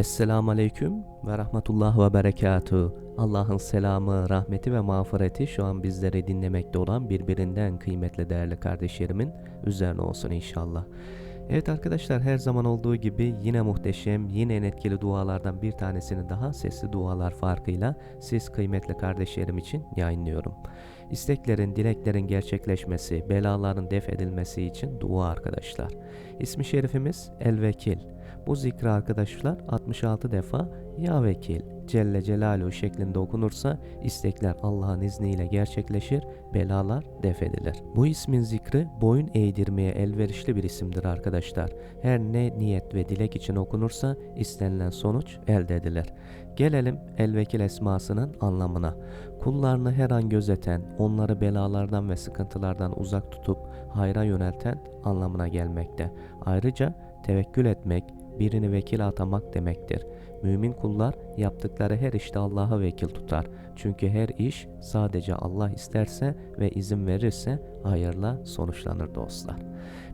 Esselamu Aleyküm ve Rahmetullah ve Berekatuhu. Allah'ın selamı, rahmeti ve mağfireti şu an bizleri dinlemekte olan birbirinden kıymetli değerli kardeşlerimin üzerine olsun inşallah. Evet arkadaşlar her zaman olduğu gibi yine muhteşem, yine en etkili dualardan bir tanesini daha sesli dualar farkıyla siz kıymetli kardeşlerim için yayınlıyorum. İsteklerin, dileklerin gerçekleşmesi, belaların def edilmesi için dua arkadaşlar. İsmi şerifimiz El Vekil. Bu zikri arkadaşlar 66 defa Ya Vekil Celle Celaluhu şeklinde okunursa istekler Allah'ın izniyle gerçekleşir, belalar def edilir. Bu ismin zikri boyun eğdirmeye elverişli bir isimdir arkadaşlar. Her ne niyet ve dilek için okunursa istenilen sonuç elde edilir. Gelelim El Vekil esmasının anlamına. Kullarını her an gözeten, onları belalardan ve sıkıntılardan uzak tutup hayra yönelten anlamına gelmekte. Ayrıca tevekkül etmek, birini vekil atamak demektir. Mümin kullar yaptıkları her işte Allah'a vekil tutar. Çünkü her iş sadece Allah isterse ve izin verirse hayırla sonuçlanır dostlar.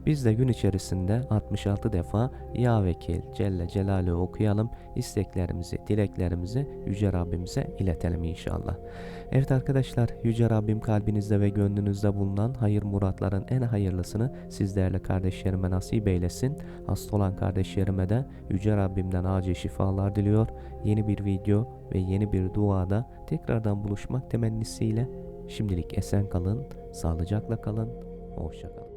Biz de gün içerisinde 66 defa Ya Vekil Celle Celaluhu okuyalım. isteklerimizi, dileklerimizi Yüce Rabbimize iletelim inşallah. Evet arkadaşlar Yüce Rabbim kalbinizde ve gönlünüzde bulunan hayır muratların en hayırlısını siz değerli kardeşlerime nasip eylesin. Hasta olan kardeşlerime de Yüce Rabbimden acil şifalar diliyor. Yeni bir video ve yeni bir duada tekrardan buluşmak temennisiyle şimdilik esen kalın, sağlıcakla kalın, hoşça kalın.